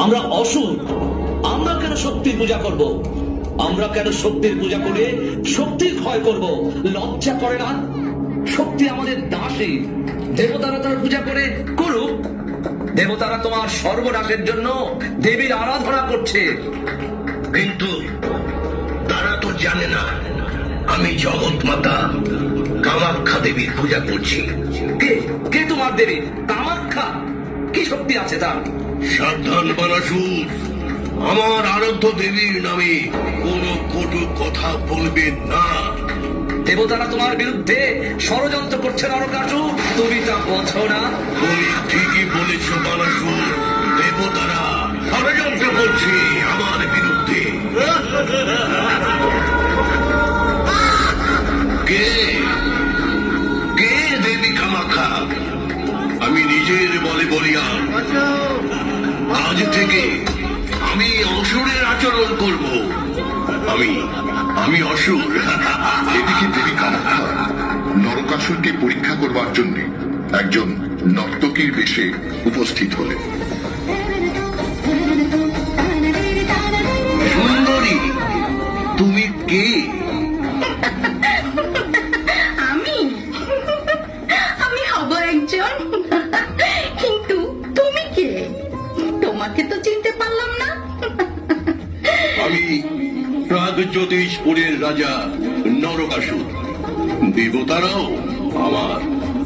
আমরা অসুর। আমরা কেন শক্তির পূজা করব? আমরা কেন শক্তির পূজা করে শক্তির ক্ষয় করব? লজ্জা করে না? শক্তি আমাদের দাসী। দেবতারা তার পূজা করে করুক। দেবতারা তোমার সর্বনাশের জন্য দেবীর আরাধনা করছে। কিন্তু তারা তো জানে না, আমি জগৎ মাতা কামাখ্যা দেবীর পূজা করছি। কে? কে তোমার দেবী? কামাখ্যা? কি শক্তি আছে তার? সাবধান বানাসুর আমার আরাধ্য দেবীর নামে কোনো কটু কথা বলবেন না। দেবতারা তোমার বিরুদ্ধে ষড়যন্ত্র করছে নরকাসু তুমি তা বোঝো না? তুমি ঠিকই বলেছ বানাসুর দেবতারা ষড়যন্ত্র করছে আমার বিরুদ্ধে। কে? কে দেবী কামাখ্যা আমি নিজের বলে বলিয়ান আজ থেকে আমি অসুরের আচরণ করব। আমি আমি অসুর। এদিকে দেবী কামাখ্যা নরকাসুরকে পরীক্ষা করবার জন্য একজন নর্তকীর বেশে উপস্থিত হলেন সুন্দরী তুমি কে? প্রাগজ্যোতিষপুরের রাজা নরকাসুর দেবতারাও আমার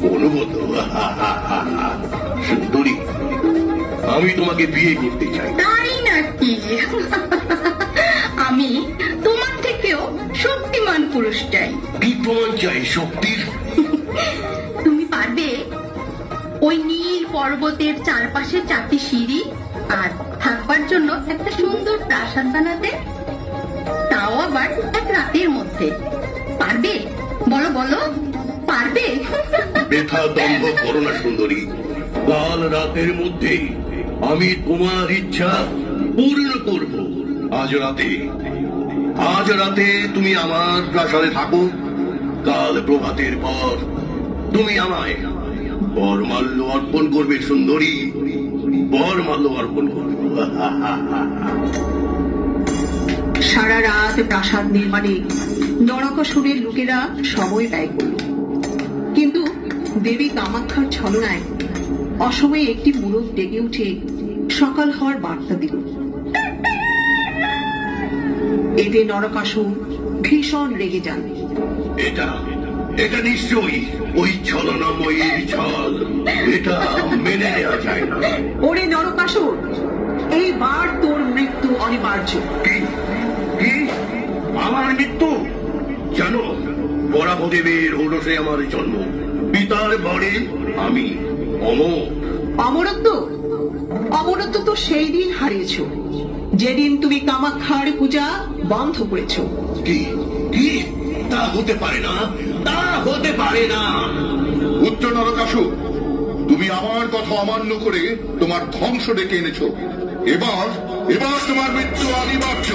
অনুগত। সুন্দরী আমি তোমাকে বিয়ে করতে চাই। তাই নাকি আমি তোমার থেকেও শক্তিমান পুরুষ চাই। কি প্রমাণ চাই শক্তির। তুমি পারবে ওই নীল পর্বতের চারপাশে চারটি সিঁড়ি আর থাকবার জন্য একটা সুন্দর প্রাসাদ বানাতে। আবার এক রাতের মধ্যে। পারবে? বলো বলো। পারবে? ব্যথা দম্ভ করো না, সুন্দরী। কাল রাতের মধ্যে আমি তোমার ইচ্ছা পূর্ণ করব। আজ রাতে আজ রাতে তুমি আমার প্রাসাদে থাকো। কাল প্রভাতের পর তুমি আমায় বরমাল্য অর্পণ করবে, সুন্দরী। বরমাল্য অর্পণ করবে। প্রাসাদ নির্মাণে নরকাসুরের লোকেরা সময় ব্যয় করল। কিন্তু দেবী কামাক্ষার ছলনায় অসময়ে একটি মুরগ ডেকে উঠে সকাল হওয়ার বার্তা দিল। এতে নরকাসুর ভীষণ রেগে যান। এটা এটা নিশ্চয়ই ওই ছলনাময়ীর ছল। এটা মেনে নেওয়া যায় না। ওরে নরকাসুর এইবার তোর মৃত্যু অনিবার্য। কি? কি? আমার মৃত্যু। জানো বরাভদেবের ঔরসে আমার জন্ম। পিতার বরে আমি অমর অমরত্ব? অমরত্ব তো সেই দিন হারিয়েছ। যেদিন তুমি কামাক্ষার পূজা বন্ধ করেছ। কি? কি? তা হতে পারে না? তা হতে পারে না। উচ্চ নরকাসুর তুমি আমার কথা অমান্য করে তোমার ধ্বংস ডেকে এনেছো। এবার এবার তোমার মৃত্যু অনিবার্য।